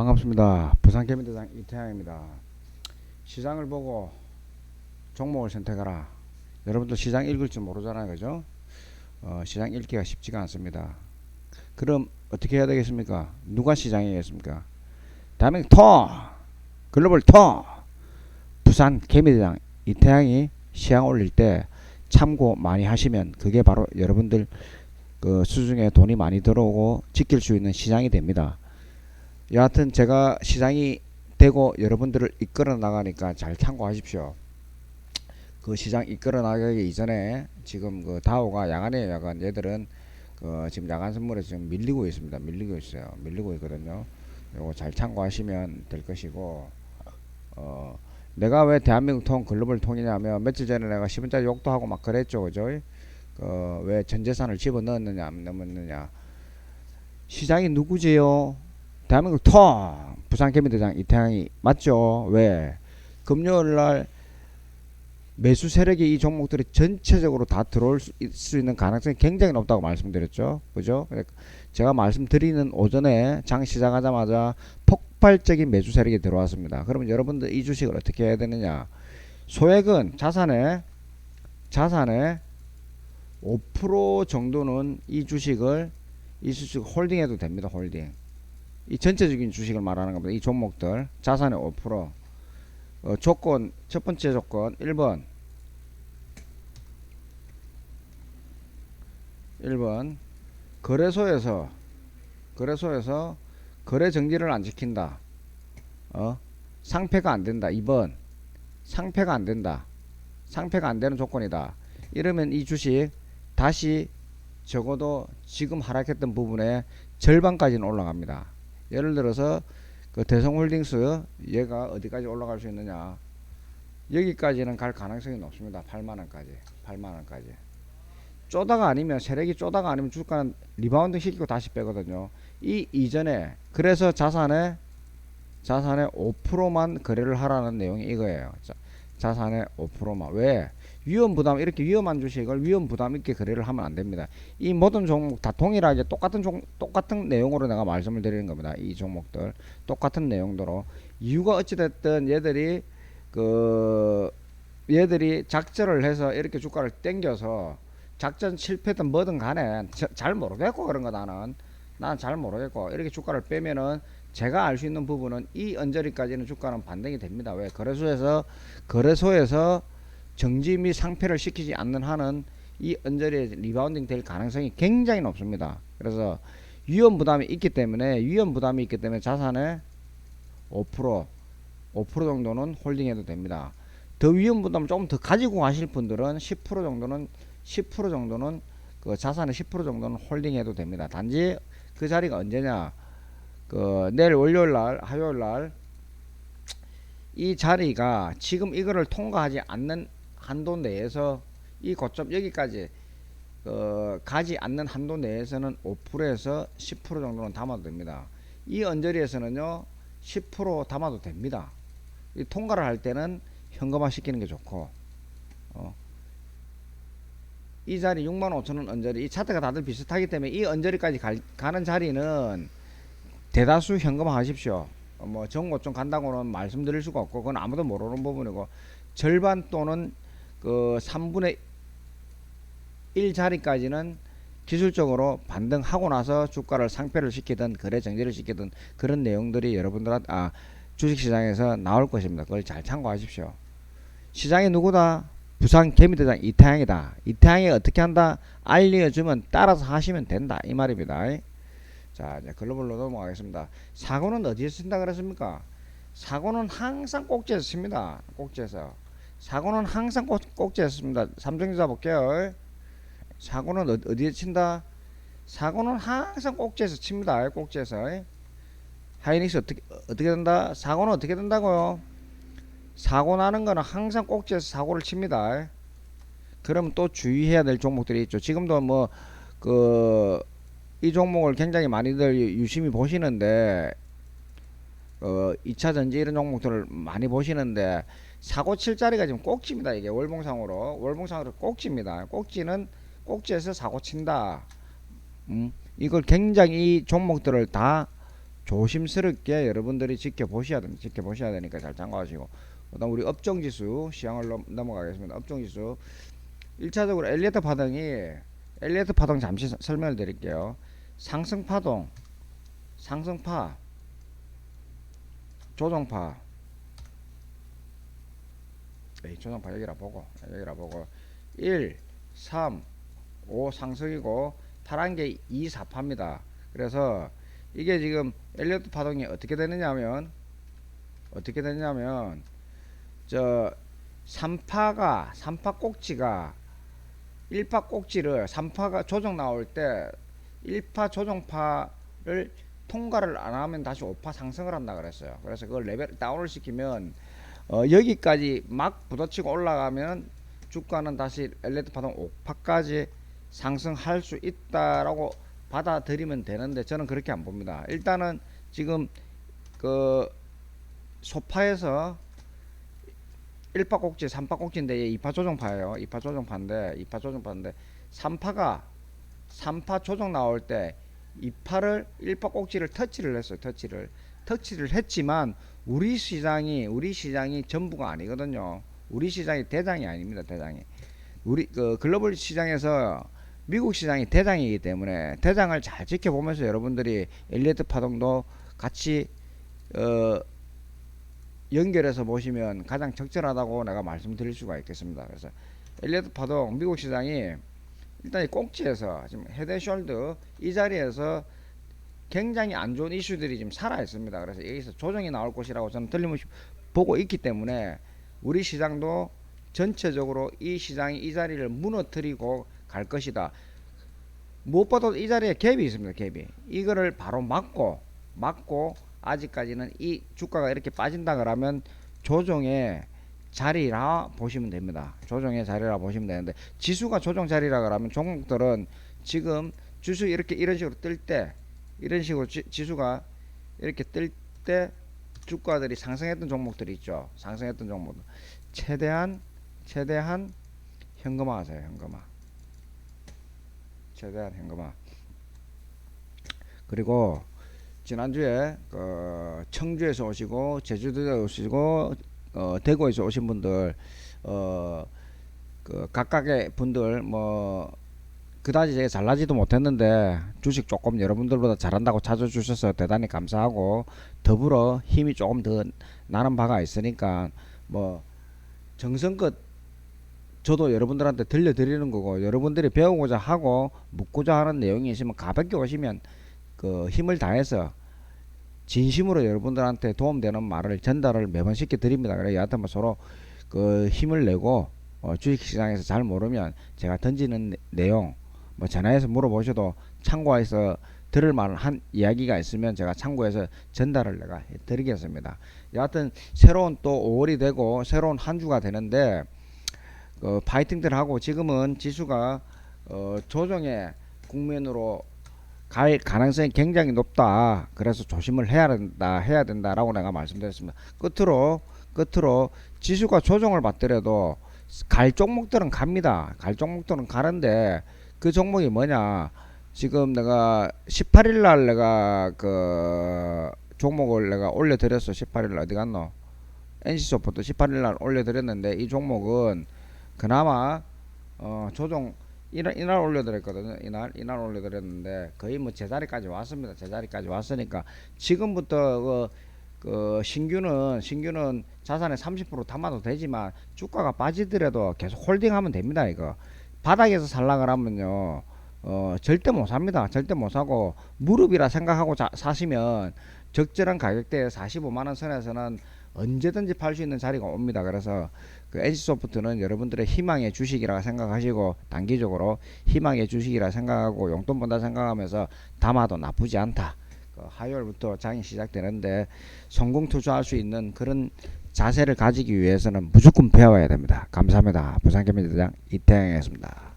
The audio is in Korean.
반갑습니다. 부산개미대장 이태양입니다. 시장을 보고 종목을 선택하라. 여러분들 시장 읽을 줄 모르잖아요, 그죠? 어, 시장 읽기가 쉽지가 않습니다. 그럼 어떻게 해야 되겠습니까? 누가 시장이겠습니까? 대한민국 토! 글로벌 토! 부산 개미대장 이태양이 시장 올릴 때 참고 많이 하시면 그게 바로 여러분들 그 수중에 돈이 많이 들어오고 지킬 수 있는 시장이 됩니다. 여하튼 제가 시장이 되고 여러분들을 이끌어 나가니까 잘 참고하십시오. 그 시장 이끌어 나가기 이전에 지금 그 다오가 야간에 야간 얘들은 그 지금 야간 선물에 지금 밀리고 있습니다. 밀리고 있어요. 밀리고 있거든요. 요거 잘 참고하시면 될 것이고 어 내가 왜 대한민국 통 글로벌 통이냐면 며칠 전에 내가 10원짜리 욕도 하고 막 그랬죠. 그죠? 그왜 전재산을 집어 넣었느냐 안 넣었느냐 시장이 누구지요? 대한민국 통 부산 개미대장 이태양이 맞죠? 왜 금요일 날 매수 세력이 이 종목들이 전체적으로 다 들어올 수, 있- 수 있는 가능성이 굉장히 높다고 말씀드렸죠. 그죠? 근데 제가 말씀드리는 오전에 장 시작하자마자 폭발적인 매수 세력이 들어왔습니다. 그러면 여러분들 이 주식을 어떻게 해야 되느냐? 소액은 자산에 자산에 5% 정도는 이 주식을 이 주식 홀딩해도 됩니다. 홀딩. 이 전체적인 주식을 말하는 겁니다. 이 종목들 자산의 5% 어, 조건 첫 번째 조건 1번 1번 거래소에서 거래소에서 거래 정지를 안 지킨다. 어? 상패가 안 된다. 2번 상패가 안 된다. 상패가 안 되는 조건이다. 이러면 이 주식 다시 적어도 지금 하락했던 부분에 절반까지는 올라갑니다. 예를 들어서 그 대성홀딩스 얘가 어디까지 올라갈 수 있느냐. 여기까지는 갈 가능성이 높습니다. 8만원까지 8만원까지. 쪼다가 아니면 세력이 쪼다가 아니면 주가는 리바운드 시키고 다시 빼거든요. 이 이전에 그래서 자산의 자산의 5%만 거래를 하라는 내용이 이거예요. 자, 자산의 5%만. 왜 위험 부담 이렇게 위험한 주식을 위험 부담 있게 거래를 하면 안 됩니다. 이 모든 종목 다 동일하게 똑같은 종 똑같은 내용으로 내가 말씀을 드리는 겁니다. 이 종목들 똑같은 내용대로 이유가 어찌 됐든 얘들이 그 얘들이 작전을 해서 이렇게 주가를 땡겨서 작전 실패든 뭐든 간에 저- 잘 모르겠고 그런 거 나는 나는 잘 모르겠고 이렇게 주가를 빼면은 제가 알 수 있는 부분은 이 언저리까지는 주가는 반등이 됩니다. 왜 거래소에서 거래소에서 정지 및 상패를 시키지 않는 한은 이 언저리에 리바운딩 될 가능성이 굉장히 높습니다. 그래서 위험 부담이 있기 때문에 위험 부담이 있기 때문에 자산의 5% 5% 정도는 홀딩해도 됩니다. 더 위험 부담을 조금 더 가지고 가실 분들은 10% 정도는 10% 정도는 그 자산의 10% 정도는 홀딩해도 됩니다. 단지 그 자리가 언제냐? 그 내일 월요일 날, 화요일 날 이 자리가 지금 이거를 통과하지 않는 한도 내에서 이 고점 여기까지 어, 가지 않는 한도 내에서는 5%에서 10% 정도는 담아도 됩니다. 이 언저리에서는요 10% 담아도 됩니다. 이 통과를 할 때는 현금화 시키는 게 좋고 어. 이 자리 6만 5천 원 언저리 이 차트가 다들 비슷하기 때문에 이 언저리까지 갈- 가는 자리는 대다수 현금화 하십시오. 어, 뭐 정고점 간다고는 말씀드릴 수가 없고 그건 아무도 모르는 부분이고 절반 또는 그 3분의 1 자리까지는 기술적으로 반등하고 나서 주가를 상패를 시키든 거래 정지를 시키든 그런 내용들이 여러분들한테 아 주식시장에서 나올 것입니다. 그걸 잘 참고하십시오. 시장이 누구다? 부산 개미대장 이태양이다. 이태양이 어떻게 한다? 알려주면 따라서 하시면 된다. 이 말입니다. 자 이제 글로벌로 넘어가겠습니다. 사고는 어디에서 친다 그랬습니까? 사고는 항상 꼭지에서 칩니다. 꼭지에서. 사고는 항상 꼭, 꼭지에서 칩니다. 삼성전자 볼게요. 사고는 어, 어디에 친다? 사고는 항상 꼭지에서 칩니다. 꼭지에서. 하이닉스 어떻게 어떻게 된다? 사고는 어떻게 된다고요? 사고 나는 거는 항상 꼭지에서 사고를 칩니다. 그러면 또 주의해야 될 종목들이 있죠. 지금도 뭐 그 이 종목을 굉장히 많이들 유심히 보시는데 어 2차 전지 이런 종목들을 많이 보시는데 사고 칠 자리가 지금 꼭지입니다. 이게 월봉상으로 월봉상으로 꼭지입니다. 꼭지는 꼭지에서 사고 친다. 음, 이걸 굉장히 이 종목들을 다 조심스럽게 여러분들이 지켜보셔야 됩니다. 지켜보셔야 되니까 잘 참고하시고 그다음 우리 업종지수 시황을 넘- 넘어가겠습니다. 업종지수 1차적으로 엘리어트 파동이 엘리어트 파동 잠시 서- 설명을 드릴게요. 상승 파동, 상승파, 조정파. 네, 조정파 여기라 보고 여기라 보고 1, 3, 5 상승이고 게 2, 4파입니다. 그래서 이게 지금 엘리어트 파동이 어떻게 되느냐면 어떻게 되냐면 저 3파가 3파 꼭지가 1파 꼭지를 3파가 조정 나올 때 1파 조정파를 통과를 안 하면 다시 5파 상승을 한다 그랬어요. 그래서 그걸 레벨 다운을 시키면 어, 여기까지 막 부딪히고 올라가면 주가는 다시 엘리트 파동 5파까지 상승할 수 있다라고 받아들이면 되는데 저는 그렇게 안 봅니다. 일단은 지금 그 소파에서 1파 꼭지, 3파 꼭지인데 얘 2파 조정파예요. 2파 조정파인데 2파 조정파인데 3파가 3파 조정 나올 때 2파를 1파 꼭지를 터치를 했어요. 터치를. 터치를 했지만 우리 시장이 우리 시장이 전부가 아니거든요. 우리 시장이 대장이 아닙니다. 대장이. 우리 그 글로벌 시장에서 미국 시장이 대장이기 때문에 대장을 잘 지켜보면서 여러분들이 엘리어트 파동도 같이 어 연결해서 보시면 가장 적절하다고 내가 말씀드릴 수가 있겠습니다. 그래서 엘리어트 파동 미국 시장이 일단 이 꼭지에서 지금 헤드숄드 이 자리에서 굉장히 안 좋은 이슈들이 지금 살아 있습니다. 그래서 여기서 조정이 나올 것이라고 저는 틀림없이 보고 있기 때문에 우리 시장도 전체적으로 이 시장이 이 자리를 무너뜨리고 갈 것이다. 무엇보다도 이 자리에 갭이 있습니다. 갭이 이거를 바로 막고 막고 아직까지는 이 주가가 이렇게 빠진다 그러면 조정의 자리라 보시면 됩니다. 조정의 자리라 보시면 되는데 지수가 조정 자리라 그러면 종목들은 지금 지수 이렇게 이런 식으로 뜰 때 이런 식으로 지, 지수가 이렇게 뜰 때 주가들이 상승했던 종목들이 있죠. 상승했던 종목들 최대한 최대한 현금화 하세요. 현금화. 최대한 현금화. 그리고 지난주에 그 청주에서 오시고 제주도에 오시고 어, 대구에서 오신 분들 어, 그 각각의 분들 뭐 그다지 제가 잘나지도 못했는데 주식 조금 여러분들보다 잘한다고 찾아주셔서 대단히 감사하고 더불어 힘이 조금 더 나는 바가 있으니까 뭐 정성껏 저도 여러분들한테 들려드리는 거고 여러분들이 배우고자 하고 묻고자 하는 내용이 있으면 가볍게 오시면 그 힘을 다해서 진심으로 여러분들한테 도움되는 말을 전달을 매번 시켜 드립니다. 그래 여하튼 뭐 서로 그 힘을 내고 어, 주식시장에서 잘 모르면 제가 던지는 내- 내용 뭐 전화해서 물어보셔도 참고해서 들을 만한 이야기가 있으면 제가 참고해서 전달을 내가 해 드리겠습니다. 여하튼 새로운 또 5월이 되고 새로운 한 주가 되는데 어, 파이팅들 하고 지금은 지수가 어, 조정의 국면으로 갈 가능성이 굉장히 높다. 그래서 조심을 해야 된다, 해야 된다라고 내가 말씀드렸습니다. 끝으로 끝으로 지수가 조정을 받더라도 갈 종목들은 갑니다. 갈 종목들은 가는데 그 종목이 뭐냐? 지금 내가 18일 날 내가 그 종목을 내가 올려드렸어. 18일 날 어디 갔노? NC소프트 18일 날 올려드렸는데 이 종목은 그나마 어 조정 이날 이날 올려드렸거든요. 이날 이날 올려드렸는데 거의 뭐 제자리까지 왔습니다. 제자리까지 왔으니까 지금부터 그, 그 신규는 신규는 자산의 30% 담아도 되지만 주가가 빠지더라도 계속 홀딩하면 됩니다. 이거 바닥에서 살라 그러면요. 어 절대 못 삽니다. 절대 못 사고 무릎이라 생각하고 자, 사시면 적절한 가격대에 45만 원 선에서는 언제든지 팔 수 있는 자리가 옵니다. 그래서 그 NC소프트는 여러분들의 희망의 주식이라 생각하시고 단기적으로 희망의 주식이라 생각하고 용돈 번다 생각하면서 담아도 나쁘지 않다. 그 화요일부터 장이 시작되는데 성공 투자할 수 있는 그런 자세를 가지기 위해서는 무조건 배워야 됩니다. 감사합니다. 부산개미대장 이태영이었습니다.